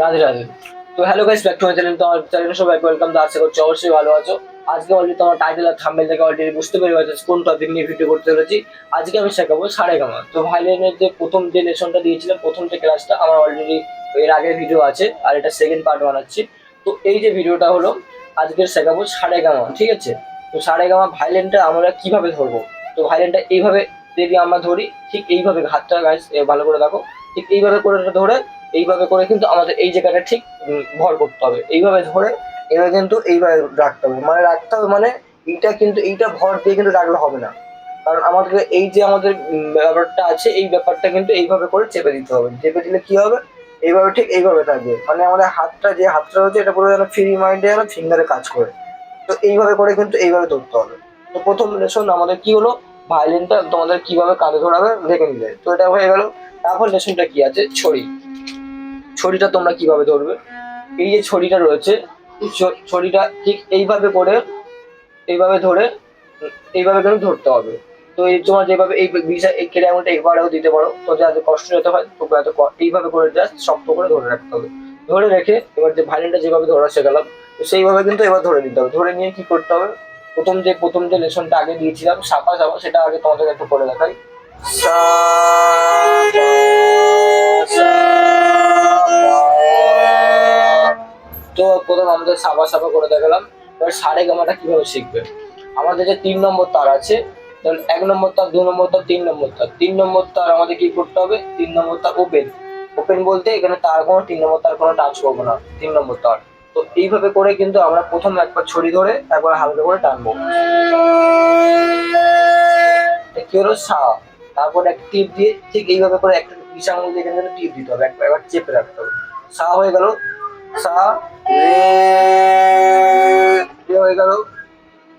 রাধে রাধে। তো hello guys back to my channel তোমার চ্যানেলে সবাই ওয়েলকাম তো আশা করছি অবশ্যই ভালো আছো। আজকে অলরেডি তোমার টাইটেল আর থাম্বনেল থেকে অলরেডি বুঝতে পেরে গেছো কোন টপিক নিয়ে ভিডিও করতে চলেছি। আজকে আমি শেখাবো সাড়ে গামা। তো ভাইলেনের যে প্রথম যে লেসনটা দিয়েছিলাম, প্রথম যে ক্লাসটা আমার অলরেডি এর আগের ভিডিও আছে, আর এটা সেকেন্ড পার্ট বানাচ্ছি। তো এই যে ভিডিওটা হলো আজকের শেখাবো সাড়ে গামা, ঠিক আছে? তো সাড়ে গামা ভাইলেনটা আমরা কীভাবে ধরবো? তো ভাইলেনটা এইভাবে যদি আমরা ধরি, ঠিক এইভাবে হাতটা গাইস ভালো করে দেখো। ঠিক এইভাবে করে ধরে এইভাবে করে কিন্তু আমাদের এই জায়গাটা ঠিক ভর করতে হবে। এইভাবে ধরে এবার কিন্তু এইভাবে রাখতে হবে। মানে রাখতে হবে মানে এইটা কিন্তু, এইটা ভর দিয়ে কিন্তু রাখলে হবে না। কারণ আমাদেরকে এই যে আমাদের ব্যাপারটা আছে, এই ব্যাপারটা কিন্তু এইভাবে করে চেপে দিতে হবে। চেপে দিলে কি হবে? এইভাবে ঠিক এইভাবে থাকবে। মানে আমাদের হাতটা যে হাতটা রয়েছে, এটা পুরো যেন ফ্রি মাইন্ডে যেন ফিঙ্গারে কাজ করে। তো এইভাবে করে কিন্তু এইভাবে ধরতে হবে। তো প্রথম লেসন আমাদের কি হলো? ভায়োলিনটা তোমাদের কীভাবে কাঁধে ধরাবে দেখে নিলে। তো এটা হয়ে গেল। তারপর লেসনটা কি আছে? ছড়ি। ছড়িটা তোমরা কীভাবে ধরবে? এই যে ছড়িটা রয়েছে ছড়িটা ঠিক এইভাবে করে, এইভাবে ধরে, এইভাবে করে ধরতে হবে। তো এই তোমার যেভাবে এই বিষয়, এই কেটে আঙুলটা একবারেও দিতে পারো, তো যাতে কষ্ট যেতে হয়, তো এত এইভাবে করে জাস্ট শক্ত করে ধরে রাখতে হবে। ধরে রেখে এবার যে ভাইলিনটা যেভাবে ধরা শেখালাম, তো সেইভাবে কিন্তু এবার ধরে নিতে হবে। ধরে নিয়ে কি করতে হবে? প্রথম যে প্রথম যে লেসনটা আগে দিয়েছিলাম, সাপা সাপা সেটা আগে তোমাদের একটু করে দেখাই। সা। তো প্রথম আমাদের সাবা সাবা করে দেখালাম। এবার সাড়ে গামাটা কীভাবে শিখবে? আমাদের যে তিন নম্বর তার আছে, ধরুন এক নম্বর তার, দু নম্বর তার, তিন নম্বর তার। তিন নম্বর তার আমাদের কি করতে হবে? তিন নম্বর তার ওপেন ওপেন বলতে এখানে তার কোনো, তিন নম্বর তার কোনো টাচ করব না। তিন নম্বর তার। তো এইভাবে করে কিন্তু আমরা প্রথম একবার ছড়ি ধরে একবার হালকা করে টানবো। কি হলো? সা তারপর একটা টিপ দিয়ে ঠিক এইভাবে করে একটা বিশাল মধ্যে এখানে টিপ দিতে হবে। একবার একবার চেপে রাখতে হবে। সা হয়ে গেল। সা রে হয়ে গেল।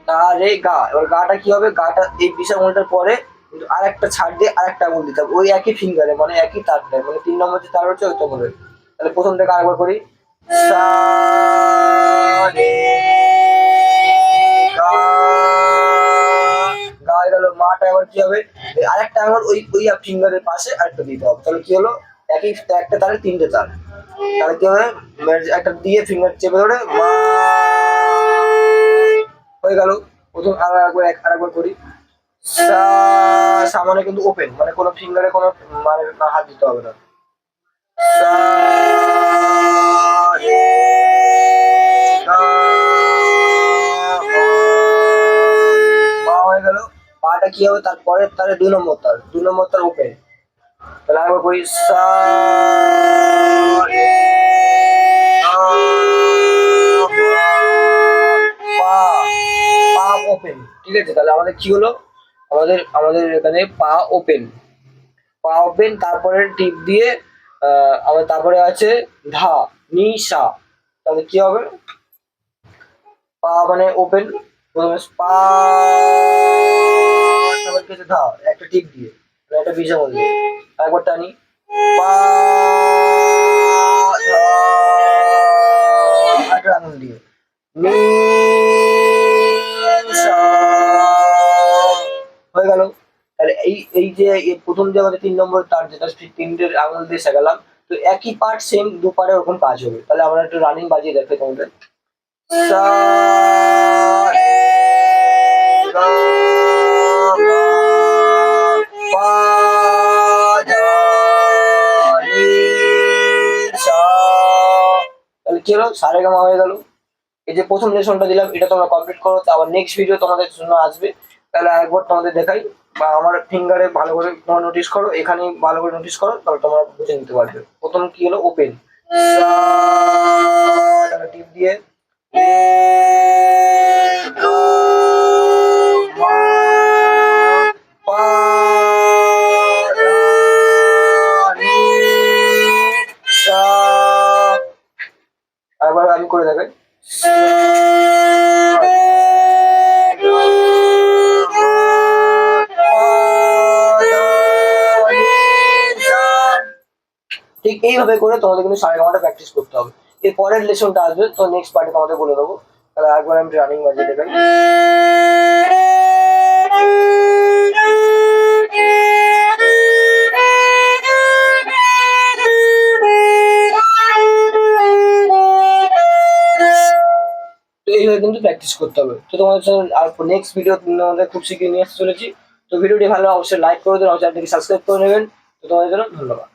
তা রে গা। এবার গাটা কি হবে? গাটা এই বিশাল আঙুলটার পরে কিন্তু আরেকটা ছাড় দিয়ে আরেকটা আঙুল দিতে হবে। ওই একই ফিঙ্গারে মানে একই তারটায় মানে তিন নম্বর যে তার হচ্ছে ওই তোমাদের তাহলে প্রথম থেকে আরেকবার করি। হবে? আরেকটা ওই ওই ফিঙ্গারের পাশে আরেকটা দিতে হবে। তাহলে হলো? একই একটা তিনটে তার। হবে? একটা দিয়ে চেপে ধরে মা হয়ে গেল। প্রথম করি। সা সা মানে কিন্তু ওপেন মানে কোনো ফিঙ্গারে কোনো মানে হাত দিতে হবে না। কি হবে? তারপরে তার দু নম্বর তার দু নম্বর তার ওপেন তাহলে আরেকবার করি সা ওপেন ঠিক আছে তাহলে আমাদের কি হলো আমাদের আমাদের এখানে পা ওপেন পা ওপেন তারপরে টিপ দিয়ে আমাদের তারপরে আছে ধা নি সা তাহলে কি হবে পা মানে ওপেন প্রথমে পা তারপর কি আছে একটা টিপ দিয়ে একটা বিজা মধ্যে একবার টানি। একটা আঙুল দিয়ে। হয়ে গেল। তাহলে এই এই যে প্রথম আমাদের তিন নম্বর তার যেটা তিনটের আঙুল দিয়ে শেখালাম, তো একই পার্ট সেম দু পারে ওরকম কাজ হবে। তাহলে আমরা একটু রানিং বাজিয়ে দেখে তোমাদের। সা কি হলো? সারে গামা হয়ে গেল। এই যে প্রথম লেসনটা দিলাম, এটা তোমরা কমপ্লিট করো আবার নেক্সট ভিডিও তোমাদের জন্য আসবে। তাহলে একবার তোমাদের দেখাই, বা আমার ফিঙ্গারে ভালো করে তোমরা নোটিস করো এখানে ভালো করে নোটিস করো, তাহলে তোমরা বুঝে নিতে পারবে। প্রথম কি হলো? ওপেন এইভাবে করে তোমাদের কিন্তু সাড়ে সারেগামাটা প্র্যাকটিস করতে হবে। এর পরের লেসনটা আসবে, তো নেক্সট পার্টে তোমাদের বলে দেবো। তাহলে একবার আমি রানিং বাজিয়ে দেবেন এইভাবে কিন্তু প্র্যাকটিস করতে হবে। তো তোমাদের সঙ্গে আর নেক্সট ভিডিও তোমাদের খুব শিখিয়ে নিয়ে আসতে চলেছি। তো ভিডিওটি ভালো অবশ্যই লাইক করে দেবেন অবশ্যই সাবস্ক্রাইব করে নেবেন। তো তোমাদের জন্য ধন্যবাদ।